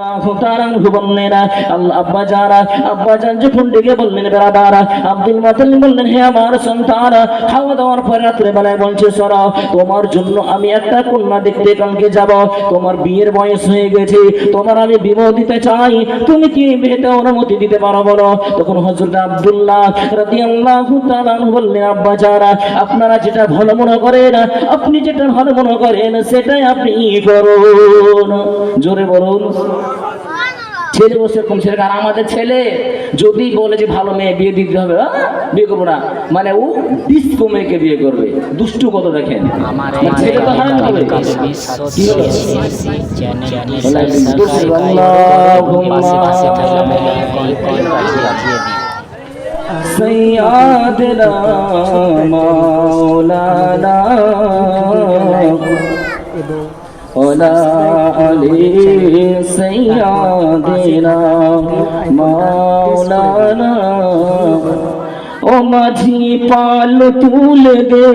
তোমার জন্য আমি একটা কন্যা দেখতে কালকে যাব। তোমার বিয়ের বয়স হয়ে গেছে, তোমার আমি বিবাহ দিতে চাই। তুমি কি বিয়েতে অনুমতি দিতে পারো বলো? তখন হজরত আব্দুল্লাহ তাআলা বললেন, আব্বা যারা, আপনারা যেটা ভালো মনে করেন, আপনি যেটা ভালো মনে করেন, সেটাই আপনি করুন। জোরে বলুন। ছেলে বসে কম ছেলে আর আমাদের ছেলে যদি বলে যে ভালো মেয়ে বিয়ে দিতে হবে বিয়ে করব না মানে ও ডিস্কো মেয়েকে বিয়ে করবে দুষ্টু কত দেখেন ছেলে তো হারাম হবে কি ولا علي سيدنا مولانا ও মাঝি পাল তুলে দে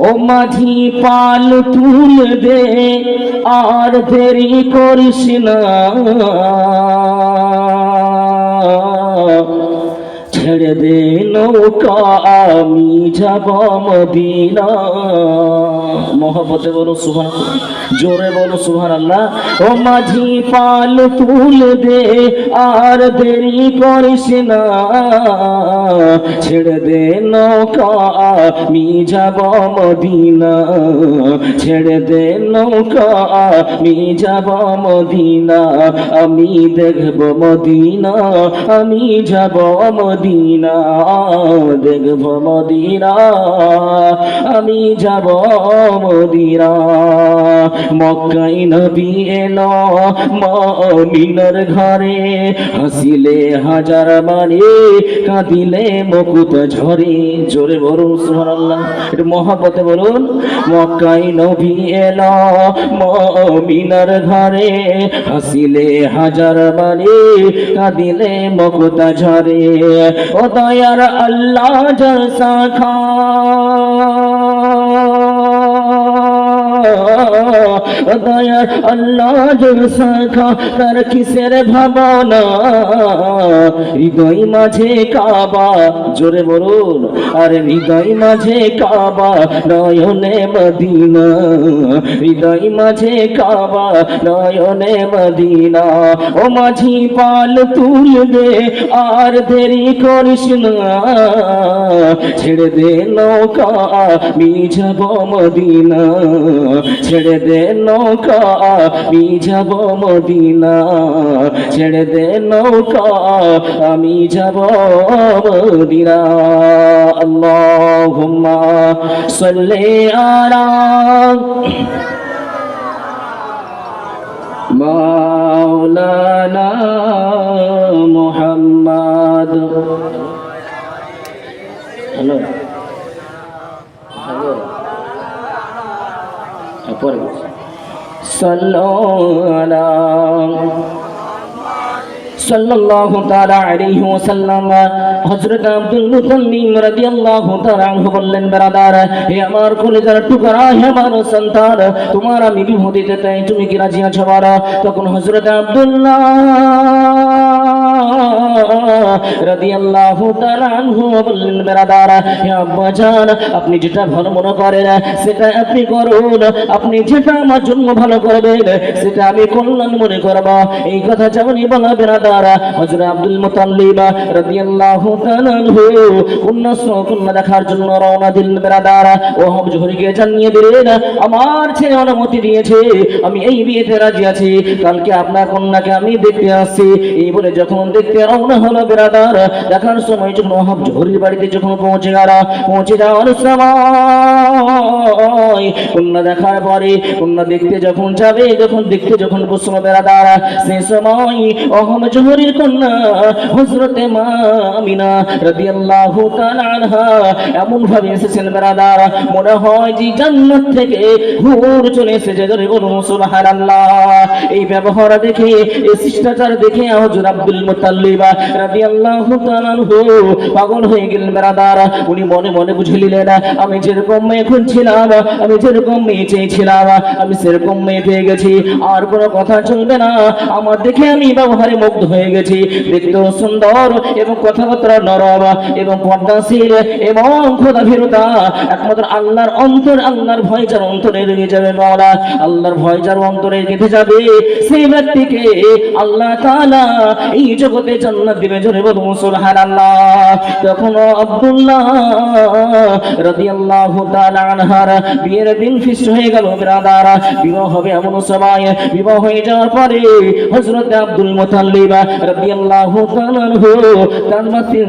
ও মাঝি পাল তুলে দে আর দেরি করিস না ছেড়ে দে নৌকা আমি, যাব মদিনা। মহব্বতে বলো সুহান জোরে বলো সুহান আল্লাহ ও মাঝি পাল তুল দে, আর দেরি করিস না। ছেড়ে দে নৌকা, আমি যাব মদিনা। ছেড়ে দে নৌকা, আমি যাব মদিনা। আমি দেখব মদিনা, আমি যাব মদিনা। দেখব মদিনা, আমি যাব মদিনা। মক্কাই নবী এলো মিনার ঘরে, হাসিলে হাজার মানে কাঁদিলে মুকুত ঝরে। জোরে বলুন, সুবহানাল্লাহ, একটু মহাপতে বলুন। মক্কাই নবী এলো মিনার ঘরে, হাসিলে হাজার মানে কাঁদিলে মুকুত ঝরে। ও দয়ার আল্লাহ জলসা খা। দয়ার আল্লাহ জলসা তার কিসের ভাবনা? হৃদয় মাঝে কাবা, জোরে বলুন, আরে হৃদয় মাঝে কাবা, নয়নে মদিনা। হৃদয় মাঝে কাবা, নয়নে মদিনা। ও মাঝি পাল তুল দে, আর দেরি করিস না। ছেড়ে দে নৌকা আমি যাব মদিনা। ছেড়ে দে নৌকা, আমি যাব মদিনা। ছেড়ে দে নৌকা, আমি যাব মদিনা। আল্লাহুম্মা সাল্লি আলা মাওলানা মুহাম্মদ। হ্যালো? হ্যালো? পরে সাল্লু আলা সাল্লাল্লাহু তাআলা আলাইহি ওয়াসাল্লাম, হযরত আব্দুল রাদিয়াল্লাহু তাআলা আনহু বললেন, ব্রাদার, হে আমার টুকরা, হে আমার সন্তান, তোমার আমি দিতে তুমি কি রাজি আছো তখন হযরত আব্দুল্লাহ রাদিয়াল্লাহু তাআলা আনহু বললেন হে আব্বা জান, আপনি যেটা ভালো মনে করেন, সেটা আপনি করুন। আপনি যেটা আমার জন্য ভালো করবেন, সেটা আমি কল্যাণ মনে করব। এই কথা যেমনই বলা, বেরাদার হযরত আব্দুল মুতাল্লিব রাদিয়াল্লাহু তাআলা আনহু কন্যা দেখার জন্য রওনা দিলেন বেরাদার ও হব জহরিকে জানিয়ে দিলেন, আমার ছেলে অনুমতি দিয়েছে আমি এই বিয়েতে রাজি আছি। কালকে আপনার কন্যাকে আমি দেখতে আসছি। এই বলে যখন দেখতে রওনা হলো বেরাদার দেখার সময় যখন ওহাব জহরির বাড়িতে যখন পৌঁছে গেল, পৌঁছে যাওয়ার সময় কন্যা দেখার পরে কন্যা দেখতে যখন যাবে, যখন দেখতে যখন বসল বেড়াদার সেই সময় অহম শহরের কন্যা হজরতে মা আমিনা তাআলা আনহা এমন ভাবে এসেছেন বেরাদার। মনে হয় যে জান্নাত থেকে হুর চলে এসেছে। জোরে বলুন, সুবহানাল্লাহ। এই ব্যবহার দেখে, এই শিষ্টাচার দেখে হযরত আব্দুল মুতাল্লিব রাদিয়াল্লাহু তাআলা আনহু পাগল হয়ে গেলেন বেরাদার। উনি মনে মনে বুঝে নিলেন, আমি যেরকম মেয়ে খুঁজছিলাম, আমি যেরকম মেয়ে চেয়েছিলাম, আমি সেরকম মেয়ে পেয়ে গেছি। আর কোনো কথা চলবে না। আমার দেখে আমি ব্যবহারে মুগ্ধ হয়ে গেছি। দেখতেও সুন্দর এবং কথাবার্তা নরম এবং পর্দাশীল এবং খোদা ভীরতা একমাত্র আল্লাহর অন্তর, আল্লাহর ভয় যার অন্তরে লেগে যাবে মাওলা। আল্লাহর ভয় যার অন্তরে গেঁথে যাবে। সেই ব্যক্তিকে আল্লাহ তাআলা এই জগতে জান্নাত দিবে জোরে বলুন, সুবহানাল্লাহ। তখন আব্দুল্লাহ রাদিয়াল্লাহু তাআলা আনহার বিয়ের দিন ফিক্স হয়ে গেল, ব্রাদার। বিবাহ হবে এমন সময়। বিবাহ হয়ে যাওয়ার পরে হযরত আব্দুল মুতাল্লিব রাদিয়াল্লাহু তাআলা তার মা তিন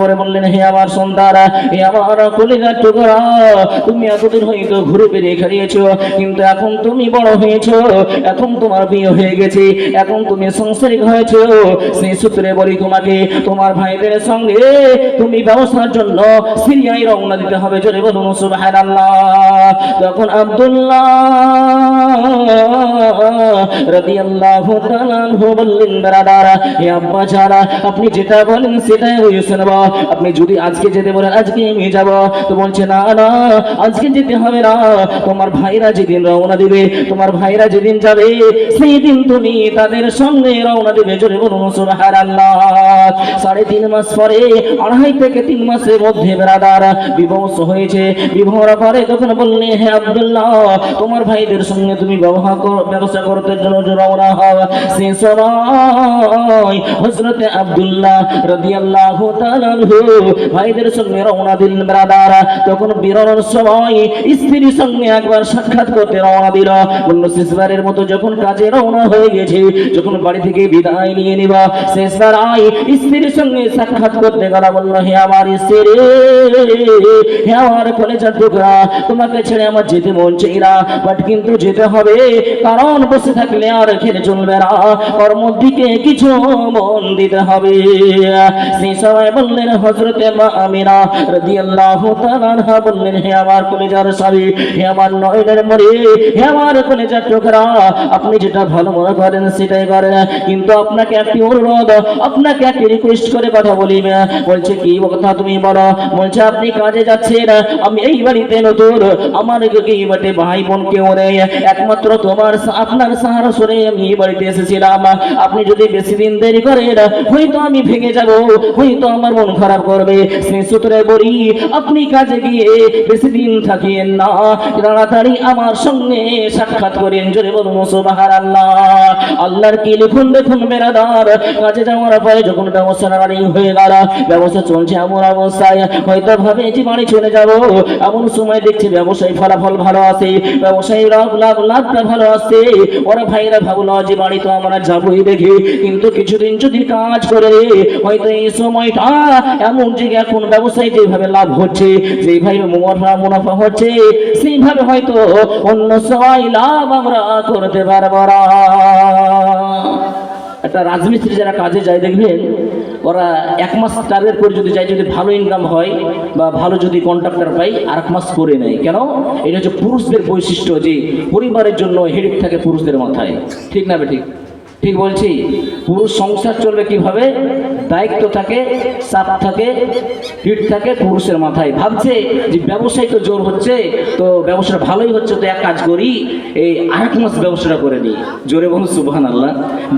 পরে বললেন, হে আমার সন্তান হে আমার কলিজার টুকরা, তুমি এতদিন হয়তো ঘুরে বেরিয়ে খাইয়েছো কিন্তু এখন তুমি বড় হয়েছো, এখন তোমার বিয়ে হয়ে গেছে, এখন তুমি সংসারিক হয়েছো। সেই সূত্রে বলি তোমাকে, তোমার ভাইদের সঙ্গে তুমি ব্যবস্থার জন্য সিরিয়ায় রওনা দিতে হবে। জোরে বলুন, সুবহানাল্লাহ। তখন আব্দুল্লাহ রাদিয়াল্লাহু তাআলা বললেন, ব্রাদার হে আব্বা যারা, আপনি যেটা বলেন সেটাই হয়ে শুনব। আপনি যদি আজকে যেতে বলেন, আজকে আমি যাব। তো বলছে, না না, আজকে যেতে হবে না। তোমার ভাইরা যেদিন রওনা দিবে, তোমার ভাইরা যেদিন যাবে, সেই দিন তুমি তাদের সঙ্গে রওনা দিবে। জোরে বলুন সাড়ে তিন মাস পরে, আড়াই থেকে তিন মাসের মধ্যে হয়েছে। পরে তখন বললে আব্দুল্লাহ, তোমার ভাইদের সঙ্গে তুমি ব্যবহার ব্যবসা করতে জন্য রওনা সেই সময় আব্দুল্লাহ রাদিয়াল্লাহু ভাইদের সঙ্গে রওনা দিলেন ব্রাদার। তখন সময় স্ত্রীর সঙ্গে একবার সাক্ষাৎ করতে রওনা দিল। বলল, শেষবারের মতো যখন কাজে রওনা হয়ে গেছে, যখন বাড়ি থেকে বিদায় নিয়ে নিবা, শেষবার আই স্ত্রীর সঙ্গে সাক্ষাৎ করতে গেল। বলল, হে আমার স্ত্রী, হে আমার কলেজার টুকরা, তোমাকে ছেড়ে আমার যেতে মন চাই না। বাট কিন্তু যেতে হবে, কারণ বসে থাকলে আর খেলে চলবে না। কর্মর দিকে কিছু মন দিতে হবে। সেই সময় বললেন হজরতে মা আমিনা রাদিয়াল্লাহু তাআলা আনহা বললেন, হে আমার কলেজার স্বামী, হে আমার নয়নের মরি হে আমার কলেজার টুকরা, আপনি যেটা ভালো মনে করেন সেটাই করেন। কিন্তু আপনাকে একটি অনুরোধ, আপনাকে একটি রিকোয়েস্ট করে কথা বলি বলছে, কি কথা তুমি বলো? বলছে, আপনি কাজে যাচ্ছেন, আমি এই বাড়িতে নতুন। আমার এই বাড়িতে ভাই বোন কেউ নেই। একমাত্র তোমার আপনার সাহারা সরে আমি এই বাড়িতে এসেছিলাম। আপনি যদি বেশি দিন দেরি করেন হয়তো আমি ভেঙে যাব, হয়তো আমার মন খারাপ করবে। সেই সূত্রে বলি, আপনি কাজে গিয়ে বেশি দিন থাকিয়েন না, তাড়াতাড়ি আমার সঙ্গে সাক্ষাৎ করেন। জোরে বলুন সুবাহার আল্লাহ আল্লাহর কি লিখুন দেখুন বেড়াদার কাজে যাওয়ার পরে যখন ব্যবস্থা রানিং হয়ে গেল ব্যবসা চলছে এমন অবস্থায়, হয়তো ভাবে যে চলে যাব, এমন সময় দেখছি ব্যবসায়ী ফলাফল ভালো আছে ব্যবসায়ী লাভ লাভ লাভটা ভালো আসছে ওরা ভাইরা ভাবলো, যে বাড়ি তো আমরা যাবোই দেখি, কিন্তু কিছুদিন যদি কাজ করে, হয়তো এই সময়টা এমন যে এখন ব্যবসায়ী যেভাবে লাভ হচ্ছে, যেভাবে মুনাফা মুনাফা হচ্ছে, সেইভাবে হয়তো অন্য সময় লাভ আমরা করতে পারব না। একটা রাজমিস্ত্রি যারা কাজে যায়, দেখবেন ওরা এক মাস টার্গেট করে যদি যায়, যদি ভালো ইনকাম হয় বা ভালো যদি কন্ট্রাক্টর পাই, আর এক মাস করে নেয়। কেন? এটা হচ্ছে পুরুষদের বৈশিষ্ট্য যে পরিবারের জন্য হেডিক থাকে পুরুষদের মাথায়। ঠিক না বে ঠিক? ঠিক বলছি পুরুষ সংসার চলবে কীভাবে? দায়িত্ব থাকে, চাপ থাকে হিট থাকে পুরুষের মাথায়। ভাবছে যে ব্যবসায় তো জোর হচ্ছে, তো ব্যবসাটা ভালোই হচ্ছে, তো এক কাজ করি, এই আরেক মাস ব্যবসাটা করে নিই। জোরে বলুন সুবহান আল্লাহ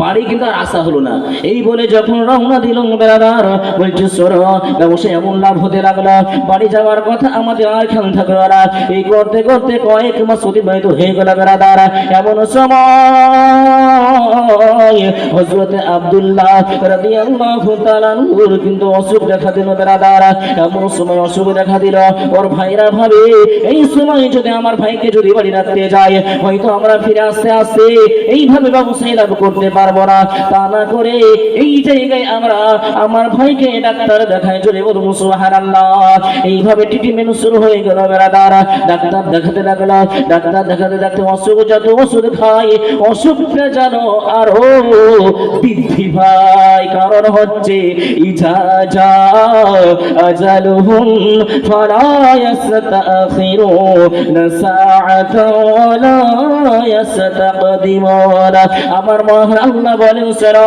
বাড়ি কিন্তু আর আশা হলো না। এই বলে যখন রওনা দিল বেড়াদার বলছে, সর, ব্যবসায় এমন লাভ হতে লাগল। বাড়ি যাওয়ার কথা আমাদের আর খেয়াল থাকল না। এই করতে করতে কয়েক মাস অতিবাহিত হয়ে গেল বেড়াদার এমন সময় হযরত আব্দুল্লাহ রাদিয়াল্লাহু কিন্তু অসুখ দেখা দিল বেরাদার এমন সময় অসুখ দেখা দিল। ওর ভাইরা ভাবে, এই সময় যদি আমার ভাইকে যদি বাড়ি রাখতে যায়, হয়তো আমরা ফিরে আসতে আসতে এইভাবে ব্যবসায়ী লাভ করতে পারব না। তা না করে এই জায়গায় আমরা আমার ভাইকে ডাক্তার দেখায় চলে বলুন সুবহানাল্লাহ। এইভাবে ট্রিটমেন্ট শুরু হয়ে গেল বেরাদার ডাক্তার দেখাতে লাগল। ডাক্তার দেখাতে দেখাতে অসুখ যত ওষুধ খায়, অসুখটা যেন আরও বৃদ্ধি পায়। কারণ হচ্ছে ইজা যা আজালুহুম ফালা ইয়াস্তাখিরুন আমার মহান আল্লাহ বলেন, সারা,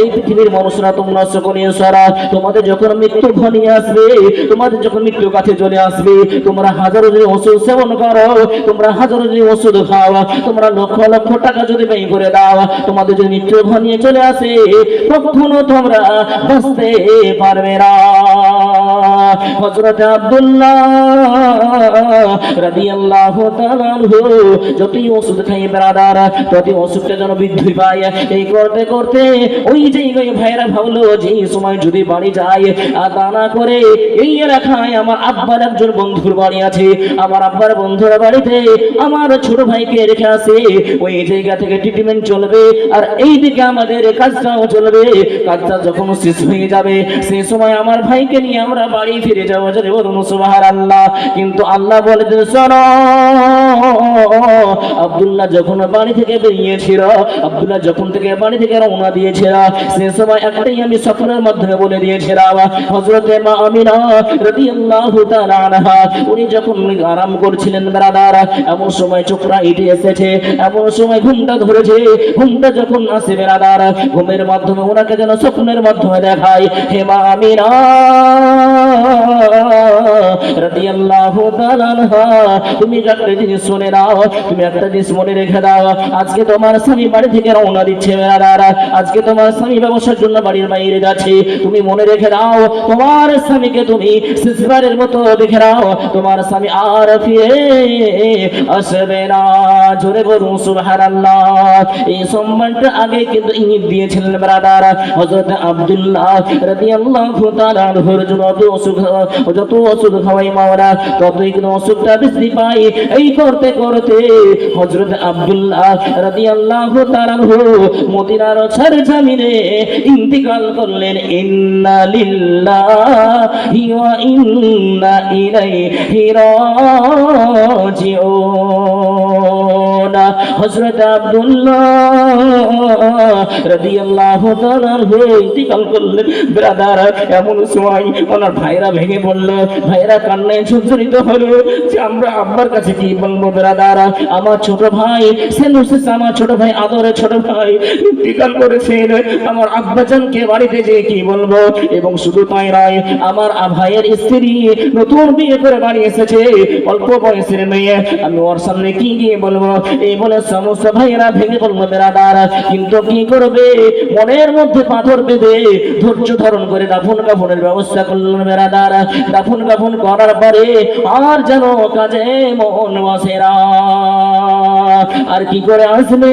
এই পৃথিবীর মানুষরা তোমরা সকলে সারা। তোমাদের যখন মৃত্যু ঘনিয়ে আসবে, তোমাদের যখন মৃত্যু কাছে চলে আসবে, তোমরা হাজারো যদি ওষুধ সেবন করো, তোমরা হাজারো যদি ওষুধ খাও, তোমরা লক্ষ লক্ষ টাকা যদি ব্যয় করে দাও, তোমাদের যদি মৃত্যু ঘনিয়ে চলে আসে কখনো তোমরা বাঁচতে পারবে না হযরত আব্দুল্লাহ রাদিয়াল্লাহু তাআলা আনহু যতই ওষুধ খাই ব্রাদার, ততই ওষুধটা যেন বৃদ্ধি পায়। এই করতে করতে ওই যে ওই ভাইরা ভাবলো যে সময় যদি বাড়ি যায়, আর তা না করে এই এলাকায় আমার আব্বার একজন বন্ধুর বাড়ি আছে। আমার আব্বার বন্ধুর বাড়িতে আমার ছোট ভাইকে রেখে আসে। ওই জায়গা থেকে ট্রিটমেন্ট চলবে, আর এই দিকে আমাদের কাজটাও চলবে। কাজটা যখন শেষ হয়ে যাবে সেই সময় আমার ভাইকে নিয়ে আমরা বাড়ি ফিরে যাব যদি বলুন সুবাহার আল্লাহ কিন্তু আল্লাহ বলে যে শোনো, আব্দুল্লাহ যখন বাড়ি থেকে বেরিয়েছিল, আব্দুল্লাহ যখন থেকে বাড়ি থেকে রওনা দিয়েছিল, সে সময় একটাই আমি স্বপ্নের মাধ্যমে বলে দিয়েছিলাম, হযরতে মা আমিনা রাদিয়াল্লাহু তাআলা আনহা, উনি যখন আরাম করছিলেন, ব্রাদার, এমন সময় চোখরা ইটে এসেছে, এমন সময় ঘুমটা ধরেছে, ঘুমটা যখন আসে, ব্রাদার, ঘুমের মাধ্যমে ওনাকে যেন স্বপ্নের মাধ্যমে দেখায়, হে মা আমিনা তুমি একটা জিনিস শুনে নাও, তুমি একটা জিনিস মনে রেখে দাও। আজকে তোমার স্বামী বাড়ি থেকে রওনা দিচ্ছে আজকে তোমার স্বামী ব্যবসার জন্য বাড়ির বাইরে যাচ্ছে। তুমি মনে রেখে দাও, তোমার স্বামীকে তুমি শেষবারের মতো দেখে নাও। তোমার স্বামী আর ফিরে আসবে না। জোরে বলুন, সুবহানাল্লাহ। এই সম্মানটা আগে কিন্তু ইঙ্গিত দিয়েছিলেন ব্রাদার হযরত আব্দুল্লাহ রাদিয়াল্লাহু তাআলা আনহুর জন্য অসুখ যত অসুখ খাওয়াই ততই বৃদ্ধি এই করতে করতে হযরত আব্দুল্লাহ রাদিয়াল্লাহু তাআলা আনহু মদিনার ছার জামিনে ইন্তিকাল করলেন, ইন্না ইন্না আব্দুল্লাহ ইন্তিকাল করলেন, ব্রাদার, এমন সময় ওনার ভাইরা ভেঙে পড়ল ভাইরা কান্নায় জর্জরিত হলো। যে আমরা আব্বার কাছে কি বলব ব্রাদার আমার ছোট ভাই সেনুসিস আমার ছোট ভাই, আদরের ছোট ভাই, ইন্তিকাল করেছেন। আমার আব্বাজানকে বাড়িতে যেয়ে কি বলব? এবং শুধু তাই নয়, আমার ভাইয়ের স্ত্রী নতুন বিয়ে করে বাড়ি এসেছে। অল্প বয়সের মেয়ে। আমি ওর সামনে কি গিয়ে বলব? এই বলে সমস্ত ভাইয়েরা ভেঙে বলব বেড়াদার, কিন্তু কি করবে? মনের মধ্যে পাথর বেঁধে ধৈর্য ধারণ করে দাফন কাফনের ব্যবস্থা করলেন বেড়াদার। দাফন কাফন করার পরে আর যেন কাজে মন বসে না। আর কি করে আসবে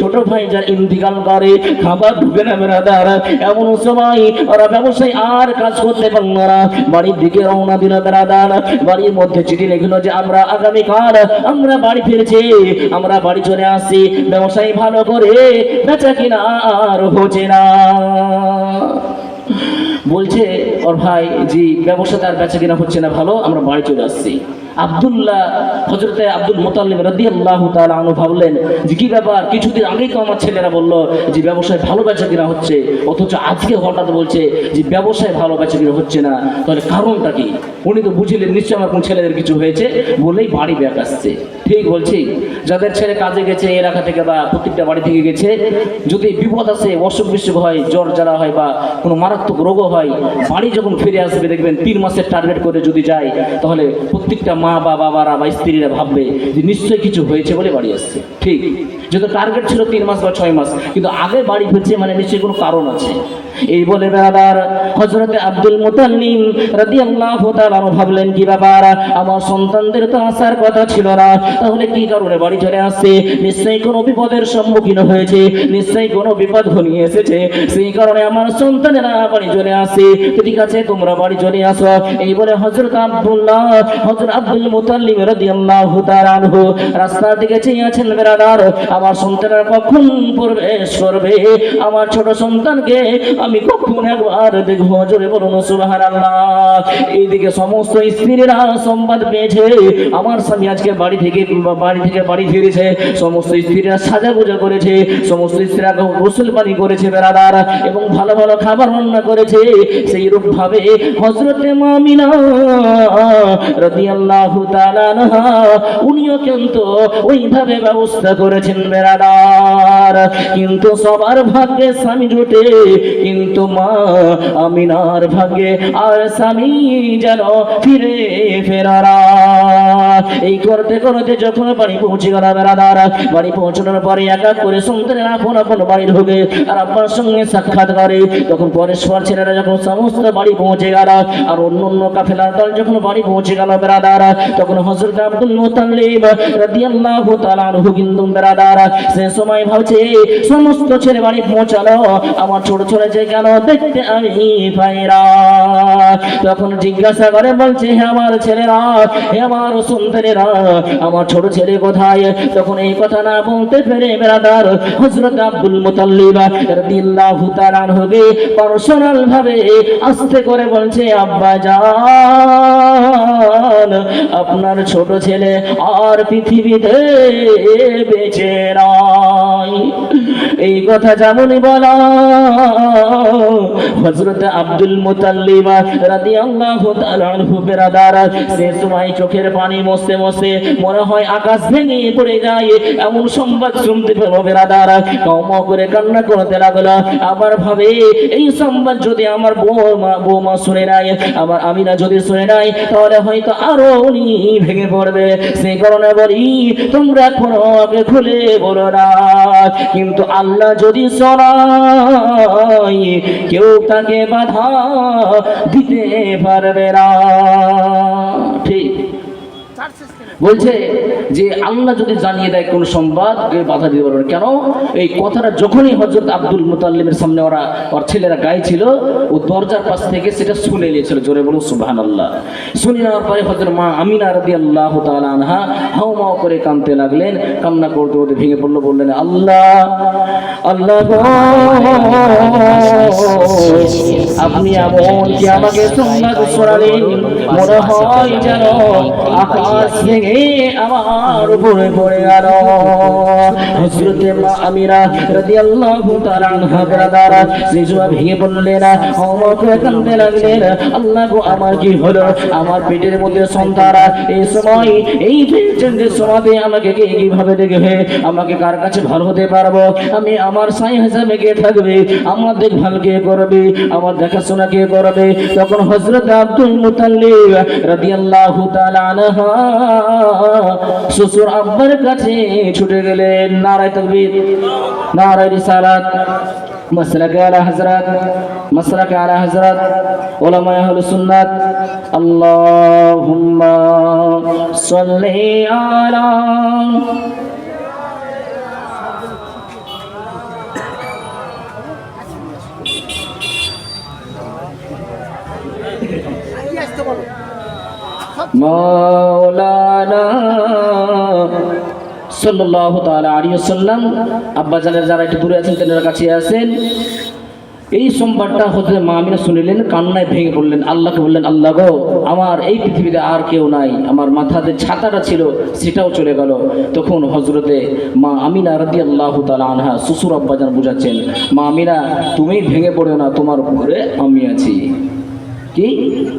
ছোট ভাই যার ইন্তিকাল করে, খাবার ঢুকে না বেড়াদার এমন সময় ওরা ব্যবসায়ী আর কাজ করতে পারল না। বাড়ির দিকে রওনা দিল বেড়াদার বাড়ির মধ্যে চিঠি লিখলো যে, আমরা আগামীকাল, আমরা বাড়ি ফিরছি, আমরা বাড়ি চলে আসছি। ব্যবসায়ী ভালো করে বেচা কিনা আর হচ্ছে না। বলছে, ওর ভাই, জি, ব্যবসা তার বেচা কেনা হচ্ছে না ভালো, আমরা বাড়ি চলে আসছি। আব্দুল্লাহ হজরতে আব্দুল মোতাল্লিম রদি আল্লাহ আনু ভাবলেন যে কি ব্যাপার? কিছুদিন আগেই তো আমার ছেলেরা বলল যে ব্যবসায় ভালো বেচা কিনা হচ্ছে, অথচ আজকে হঠাৎ বলছে যে ব্যবসায় ভালো বেচা কিনা হচ্ছে না। তাহলে কারণটা কি? উনি তো বুঝিলেন নিশ্চয় আমার কোন ছেলেদের কিছু হয়েছে, বলেই বাড়ি ব্যাক আসছে। ঠিক বলছি, যাদের ছেলে কাজে গেছে এলাকা থেকে বা প্রত্যেকটা বাড়ি থেকে গেছে, যদি বিপদ আসে, অসুখ বিসুখ হয়, জ্বর জ্বালা হয় বা কোনো মারাত্মক রোগও হয়, বাড়ি যখন ফিরে আসবে, দেখবেন তিন মাসের টার্গেট করে যদি যায়, তাহলে প্রত্যেকটা মা বাবা বাবারা বা স্ত্রীরা ভাববে যে নিশ্চয়ই কিছু হয়েছে বলে বাড়ি আসছে। ঠিক। যেহেতু টার্গেট ছিল তিন মাস বা ছয় মাস, কিন্তু আগে বাড়ি ফিরছে মানে নিশ্চয়ই কোনো কারণ আছে। এই বলে বেড়াদার হজরতে আব্দুল মুতাল্লিম রাদি আল্লাহ ভাবলেন, কি ব্যাপার? আমার সন্তানদের তো আসার কথা ছিল না। তাহলে কি কারণে বাড়ি চলে আসছে? নিশ্চয়ই কোনো বিপদের সম্মুখীন হয়েছে, নিশ্চয়ই কোনো বিপদ ঘনিয়ে এসেছে। সেই কারণে আমার সন্তানেরা বাড়ি চলে আসে ঠিক আছে, তোমরা বাড়ি চলে আসো। এই বলে হজরত আব্দুল্লাহ হজরত আব্দুল মুতাল্লিম রাদিয়াল্লাহু তাআলা আনহু রাস্তার দিকে চেয়ে আছেন বেরাদার আমার সন্তানেরা কখন প্রবেশ করবে? আমার ছোট সন্তানকে আমি কখন একবার দেখব? জোরে বলুন, সুবহানাল্লাহ। এইদিকে সমস্ত স্ত্রীরা সংবাদ পেয়েছে। আমার স্বামী আজকে বাড়ি থেকে বাড়ি থেকে বাড়ি ফিরেছে। সমস্ত স্ত্রীরা সাজা সাজাগুজা করেছে। সমস্ত স্ত্রীরা গোসল পানি করেছে, বেড়াদার, এবং ভালো ভালো খাবার রান্না করেছে। সেই রূপ ভাবে হজরতে মামিনা তাআলা আনহা, উনিও কিন্তু ওইভাবে ব্যবস্থা করেছেন। বেড়াদার। কিন্তু সবার ভাগ্যে স্বামী জুটে, কিন্তু মা আমিনার ভাগ্যে আর স্বামী যেন ফিরে ফেরারা এই করতে করতে যখন বাড়ি পৌঁছে গেল বেড়াদার, বাড়ি পৌঁছানোর পরে এক এক করে সন্তানের আপন আপন বাড়ি ঢোকে আর আব্বার সঙ্গে সাক্ষাৎ করে। তখন পরেশ্বর ছেলেরা যখন সমস্ত বাড়ি পৌঁছে গেল আর অন্য অন্য কাফেলার দল যখন বাড়ি পৌঁছে গেল বেড়াদার, তখন হজরত আব্দুল মুতাল্লিব রাদিয়াল্লাহু তাআলা আনহু কিন্তু বেড়াদার সে সময় ভাবছে সমস্ত ছেলে বাড়ি পৌঁছালো, আমার ছোট ছোট যে কেন দেখতে আমি পাইরা তখন জিজ্ঞাসা করে, বলছে, হে আমার ছেলেরা, হে আমার সন্তানেরা আমার ছোট ছেলে কোথায়? তখন এই কথা না বলতে পেরে বেড়াদার হজরত আব্দুল মুতাল্লিব রাদিয়াল্লাহু তাআলা আনহুকে পার্সোনাল ভাবে আস্তে করে বলছে, আব্বা জান, আপনার ছোট ছেলে আর পৃথিবীতে বেঁচে নাই এই কথা যেমনই বলা। হযরত আব্দুল মুতাল্লিব রাদিয়াল্লাহু তাআলা আনহু বেরাদার, সে সময় চোখের পানি মসতে মসতে মনে হয় আকাশ ভেঙে পড়ে যায়, এমন সংবাদ শুনতে পেল বেরাদার। কম করে কান্না করতে লাগল। আবার ভাবে, এই সংবাদ যদি আমার বৌমা বৌমা শুনে নাই, আমার আমিনা যদি শুনে নাই, তাহলে হয়তো আরও উনি ভেঙে পড়বে। সেই কারণে বলি, তোমরা কোনো ওকে খুলে বলো না। কিন্তু আল্লাহ যদি সরাই কেউ তাকে বাধা দিতে পারবে না। বলছে যে আল্লাহ যদি জানিয়ে দেয় কোন সংবাদ বাধা দিতে পারবে কেন? এই কথাটা যখনই হজরত আব্দুল মুতাল্লিমের সামনে ওরা, ওর ছেলেরা গাইছিল, ও দরজার পাশ থেকে সেটা শুনে নিয়েছিল, জোরে বলুন সুবাহান আল্লাহ শুনে নেওয়ার পরে হজরত মা আমিনা রাদি আল্লাহ আনহা হাও মাও করে কাঁদতে লাগলেন, কান্না করতে করতে ভেঙে পড়ল, বললেন, আল্লাহ আল্লাহ আপনি আমাকে সংবাদ শোনালেন মনে হয় যেন আকাশ ভেঙে আমার উপরে পড়ে গেল। হযরতে মা আমিনা রাদিয়াল্লাহু তাআলা আনহা ব্রাদার নিজমা ভেঙে পড়লেন। আমার করে কাঁদতে লাগলেন। আল্লাহ গো, আমার কি হলো? আমার পেটের মধ্যে সন্তান। এই সময়, এই পেটের সমাধি, আমাকে কে কীভাবে দেখবে? আমাকে কার কাছে ভালো হতে পারব? আমি আমার সাই হিসাবে কে থাকবে? আমার দেখভাল কে করবে? আমার দেখাশোনা কে করবে? তখন হযরত আব্দুল মুতাল্লিব রাদিয়াল্লাহু তাআলা আনহা শ্বশুর আব্বার কাছে ছুটে গেলেন নারায় তকবীর, নারায় রিসালাত, মাসলাকে আলা হজরত মাসলাকে আলা হজরত ওলামায় হল সুন্নাত, আল্লাহুম্মা সাল্লি আলা মাওলানা সাল্লাল্লাহু তাআলা আলাইহি ওয়াসাল্লাম। আব্বা জানের যারা একটু দূরে আছেন তাদের কাছে আছেন। এই সোমবারটা হতে মা আমিনা শুনিলেন, কান্নায় ভেঙে পড়লেন। আল্লাহকে বললেন, আল্লাহ গো, আমার এই পৃথিবীতে আর কেউ নাই। আমার মাথাতে ছাতাটা ছিল, সেটাও চলে গেল। তখন হজরতে মা আমিনা রাদি আল্লাহ তালা আনহা শ্বশুর আব্বাজান বুঝাচ্ছেন, মা আমিনা তুমি ভেঙে পড়ো না, তোমার উপরে আমি আছি। কি?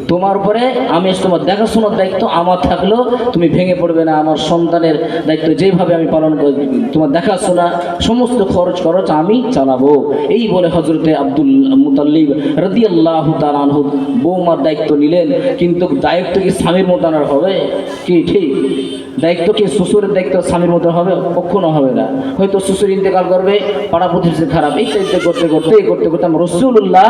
তোমার পরে আমি তোমার দেখাশোনার দায়িত্ব আমার থাকলেও তুমি ভেঙে পড়বে না। আমার সন্তানের দায়িত্ব যেভাবে আমি পালন করি, তোমার দেখাশোনা, সমস্ত খরচ খরচ আমি চালাবো। এই বলে হজরতে আব্দুল মুতাল্লিব রদি আল্লাহ তালানহু বৌমার দায়িত্ব নিলেন। কিন্তু দায়িত্ব কি স্বামীর মতানোর হবে? কি ঠিক? দায়িত্ব কি শ্বশুরের দায়িত্ব স্বামীর মতো হবে? কখনো হবে না। হয়তো শ্বশুর ইন্তেকাল করবে, পাড়া প্রতিবেশী খারাপ ইত্যাদি করতে করতে করতে করতে আমরা রসুল্লাহ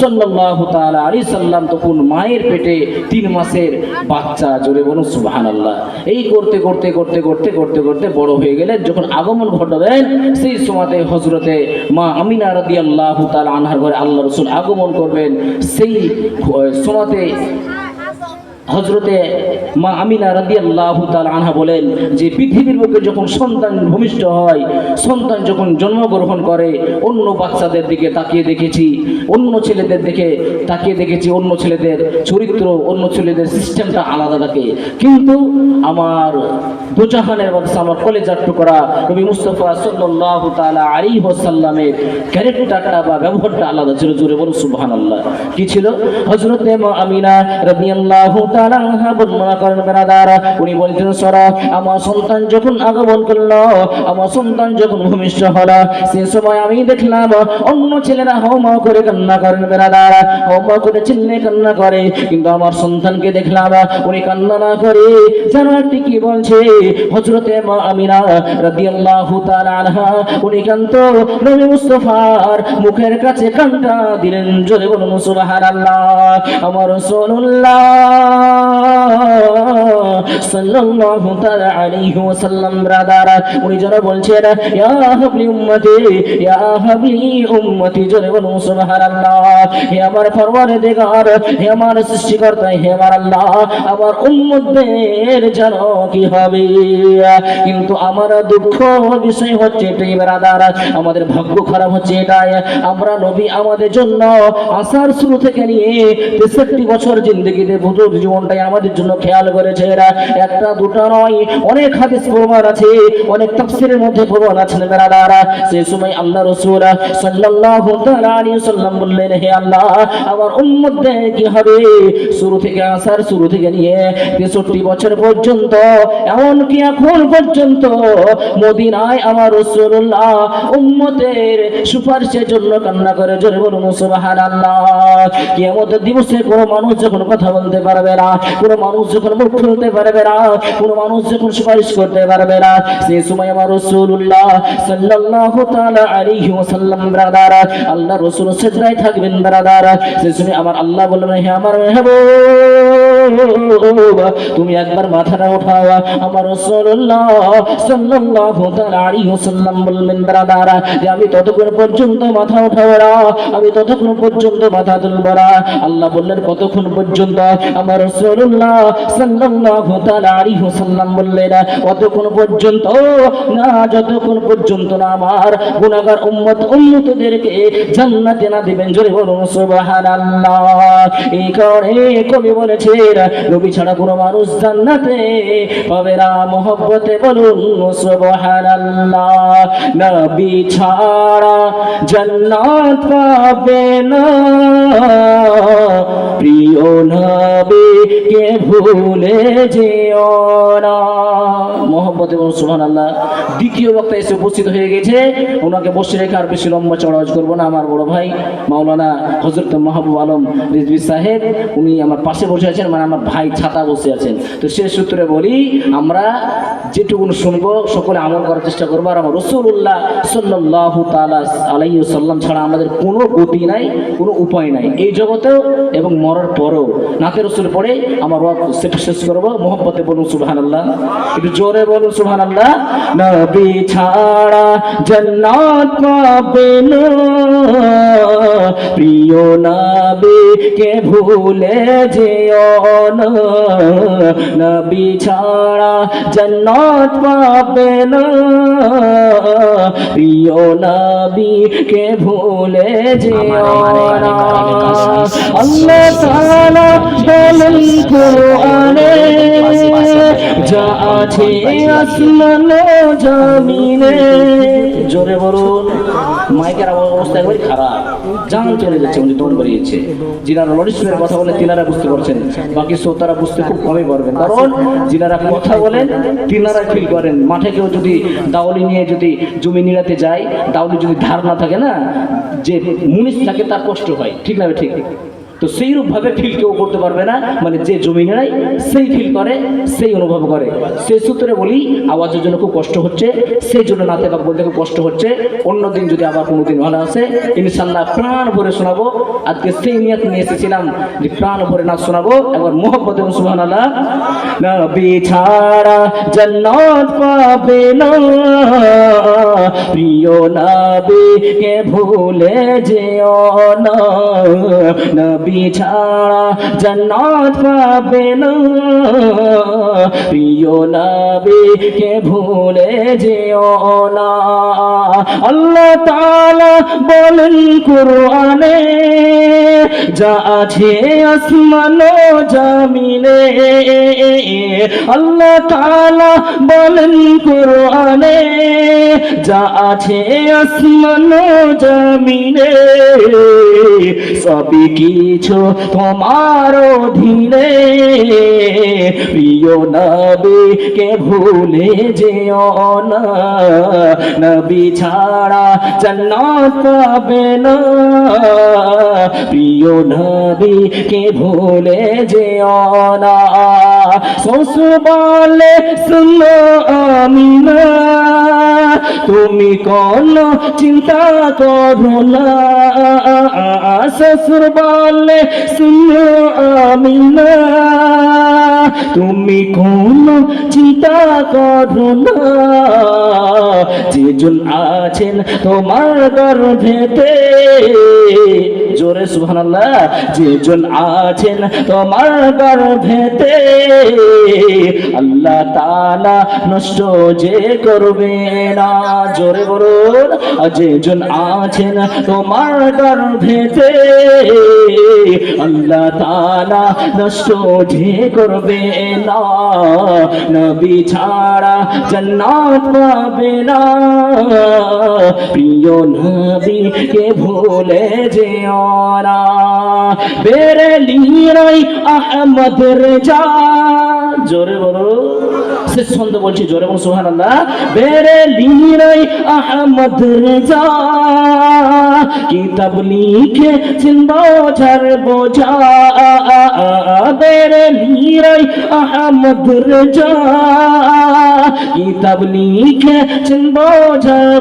সাল্লাহ তালা আলী সাল্লাম তখন মায়ের পেটে তিন মাসের বাচ্চা, জোরে বলুন সুহান আল্লাহ এই করতে করতে করতে করতে করতে করতে বড় হয়ে গেলেন। যখন আগমন ঘটাবেন, সেই সময়তে হজরতে মা আমিনা রাদি আল্লাহ তাল আনহার ঘরে আল্লাহ রসুল আগমন করবেন। সেই সময়তে হজরতে মা আমিনা রাদি আল্লাহ আনহা বলেন যে পৃথিবীর বুকে যখন সন্তান ভূমিষ্ঠ হয়, সন্তান যখন জন্মগ্রহণ করে, অন্য বাচ্চাদের দিকে তাকিয়ে দেখেছি, অন্য ছেলেদের দিকে তাকিয়ে দেখেছি, অন্য ছেলেদের চরিত্র, অন্য ছেলেদের সিস্টেমটা আলাদা থাকে। কিন্তু আমার দুজাহানের বাদশা আমার কলেজার টুকরা নবী মুস্তফা সাল্লাহ তালা আলী হোসাল্লামের ক্যারেক্টারটা বা ব্যবহারটা আলাদা ছিল জোরে বলুন সুবহান আল্লাহ কি ছিল? হজরতে মা আমিনা রাদিয়াল্লাহু আমার সন্তান যখন আগমন করল, আমার সন্তান যখন সে সময় আমি দেখলাম অন্য ছেলেরা করে কান্না করেন করে কান্না করে, কিন্তু আমার সন্তানকে দেখলাম উনি কান্না না করে। যেন একটি কি বলছে? হজরতে উনি কান্ত নবী মুখের কাছে কান্না দিলেন, জোরে বলুন সুবহানাল্লাহ। আমার রাসূলুল্লাহ। সাল্লাল্লাহু তাআলা আলাইহি ব্রাদার। উনি যেন বলছেন, ইয়া হাবলি উম্মতি, ইয়া হাবলি উম্মতি বলুন, সুবহানাল্লাহ। হে আমার পরওয়ারদিগার, হে আমার সৃষ্টিকর্তা, হে আমার আল্লাহ, আমার কি হবে? কিন্তু আমার দুঃখ বিষয় হচ্ছে এটাই ব্রাদার? আমাদের ভাগ্য খারাপ হচ্ছে এটাই। আমরা নবী আমাদের জন্য আসার শুরু থেকে নিয়ে তেষট্টি বছর জিন্দগিতে বুজুর জীবনটাই আমাদের জন্য খেয়াল করেছে এরা। একটা, দুটো নয়, অনেক হাদিস প্রমাণ আছে, অনেক তাফসিরের মধ্যে প্রমাণ আছেন বেরাদারা সেই সময় আল্লাহ রসুল সাল্লাল্লাহু তাআলা সাল্লাম বললেন, হে আল্লাহ, আমার উম্মতদের কি হবে? শুরু থেকে আসার শুরু থেকে নিয়ে তেষট্টি বছর পর্যন্ত, এমনকি এখন পর্যন্ত মদিনায় আমার রসুল্লাহ উম্মতের সুপারিশের জন্য কান্না করে, জোরে বলুন সুবহানাল্লাহ। কিয়ামতের দিবসে কোনো মানুষ যখন কথা বলতে পারবে না কোনো মানুষ যখন মুখ খুলতে পারবে না, কোনো মানুষ যখন সুপারিশ করতে পারবে না সেই সময় আমার রসুল্লাহ সাল্লাল্লাহু তাআলা আলাইহি ওয়াসাল্লাম, ব্রাদার, আল্লাহ রসুল সেজদায় থাকবেন, ব্রাদার। সেই সময় আমার আল্লাহ বললেন, হে আমার মেহবুব, তুমি একবার মাথাটা উঠাও। আমার সাল্লাল্লাহু আলাইহি ওয়াসাল্লাম বললেন, ব্রাদার, যে আমি ততক্ষণ পর্যন্ত মাথা উঠাবো না, আমি ততক্ষণ পর্যন্ত মাথা তুলবো না। আল্লাহ বললেন, কতক্ষণ পর্যন্ত? আমার রাসূলুল্লাহ সাল্লাল্লাহু তাআলা আলাইহি ওয়াসাল্লাম বললেন কতক্ষণ পর্যন্ত না, যতক্ষণ পর্যন্ত না আমার গুনাহগার উম্মত উম্মতদেরকে জান্নাতে না দিবেন, জোরে বলুন, সুবহানাল্লাহ। এই কারণে কবি বলেছেন, নবী ছাড়া কোনো মানুষ জান্নাতে পাবে না, মহব্বতে বলুন, সুবহানাল্লাহ। নবী ছাড়া জান্নাত পাবে না, প্রিয় নবী। কে ভুলে যেও না। মহব্বতে বলুন সুবহানাল্লাহ, দ্বিতীয় বক্তা এসে উপস্থিত হয়ে গেছে। ওনাকে বসে রেখে আর বেশি লম্বা চড়াজ করব না, আমার বড় ভাই, মাওলানা হজরত মাহবুব আলম রিজভি সাহেব, উনি আমার পাশে বসে আছেন মানে আমার ভাই ছাতা বসে আছেন। তো সে সূত্রে বলি, আমরা যেটুকুন শুনব, সকলে আমল করার চেষ্টা করব, আর আমার রসুল্লাহ সাল্লাহ তালা আলাই সাল্লাম ছাড়া আমাদের কোনো গতি নাই, কোনো উপায় নাই। এই জগতেও এবং মরার পরেও, নাতে রসুল পড়ে আমার সেটা শেষ করব। মোহব্বতে বলুন সুবহান আল্লাহ একটু জোরে বলুন সুবহান আল্লাহ নবী ছাড়া জান্নাত পাবে না। প্রিয় নবী কে ভুলে যেও না। নবী ছাড়া জান্নাত পাবে না। প্রিয় নবী কে ভুলে যেও না। আল্লাহ তাআলা বলেন কোরআনে যা আছে আসমান জামিনে জোরে বলুন, মাইকের অবস্থা একবারই খারাপ। জান চলে যাচ্ছে, উনি বেরিয়েছে যিনারা লরিশ্বরের কথা বলে তিনারা বুঝতে পারছেন, বাকি শ্রোতারা বুঝতে খুব কমই পারবেন। কারণ যিনারা কথা বলেন, তিনারা ফিল করেন। মাঠে কেউ যদি দাওলি নিয়ে যদি জমি নিড়াতে যায় দাওলি যদি ধার না থাকে না, যে মুনিশ থাকে তার কষ্ট হয়। ঠিক না ঠিক? তো সেই ভাবে ফিল কেউ করতে পারবে না। মানে যে জমি নেয় সেই ফিল করে, সেই অনুভব করে। সেই সূত্রে বলি, আওয়াজের জন্য খুব কষ্ট হচ্ছে, সেই জন্য নাতে বা বলতে খুব কষ্ট হচ্ছে। অন্যদিন যদি আবার কোনো দিন ভালো আসে ইনশাল্লাহ প্রাণ ভরে শোনাবো। আজকে সেই নিয়ত নিয়ে এসেছিলাম যে প্রাণ ভরে না শোনাবো। একবার এবং সুহান আল্লাহ জান্নাত পাবে না। প্রিয় নবী কে ভুলে যেও না। ছাড়া জান্নাত পাবে না। প্রিয় নবী কে ভুলে যেও না। আল্লাহ তাআলা বলেন, কুরআনে যা আছে আসমান জামিনে। আল্লাহ তাআলা বলেন, কুরআনে যা আছে আসমান জামিনে সবই কিছু তোমার অধীনে। প্রিয় নবী কে ভুলে যেও না। নবী ছাড়া জান্নাত পাবে না। প্রিয় নবী কে ভুলে যেও না। শ্বশুর বলে শুনো আমিনা। তুমি কোন চিন্তা করো না। শ্বশুর বলে শুনো আমিনা, তুমি কোন চিন্তা করো না। যেজন আছেন তোমার গর্ভেতে, জোরে সুবহানাল্লাহ, যেজন আছেন তোমার গর্ভেতে, আল্লাহ তাআলা নষ্ট যে করবে না। জোরে বলুন, যেজন আছেন তোমার গর্ভেতে আল্লাহ তাআলা নষ্ট যে করবে না, নবী ছাড়া জান্নাত পাবে না। প্রিয় নবী কে ভুলে যেও না বেরেলিরাই আহমদ রেজা। জোরে বলো। শেষ ছন্দ বলছি জোরে বল, সুবহানাল্লাহ। বেরেলিরাই আহমদ রেজা, কিতাব লিখে বোঝা। বেরেলিরাই আহমদ রেজা, কিতাব লিখে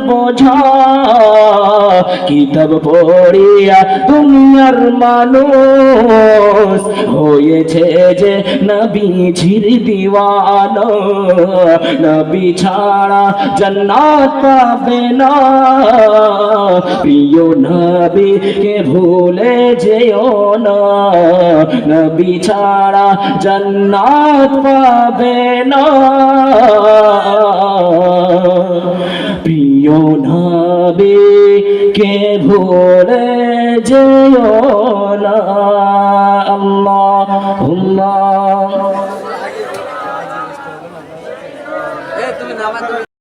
বোঝা। কিতাব পড়িয়া দুনিয়ার মানুষ হয়েছে যে নবী ঝির দিওয়ান নবী ছাড়া জান্নাত পাবে না প্রিয় নবী কে ভুলে যেও না নবী ছাড়া জান্নাত পাবে না প্রিয় নবী কে ভুলে যেও না আল্লাহ আমাদের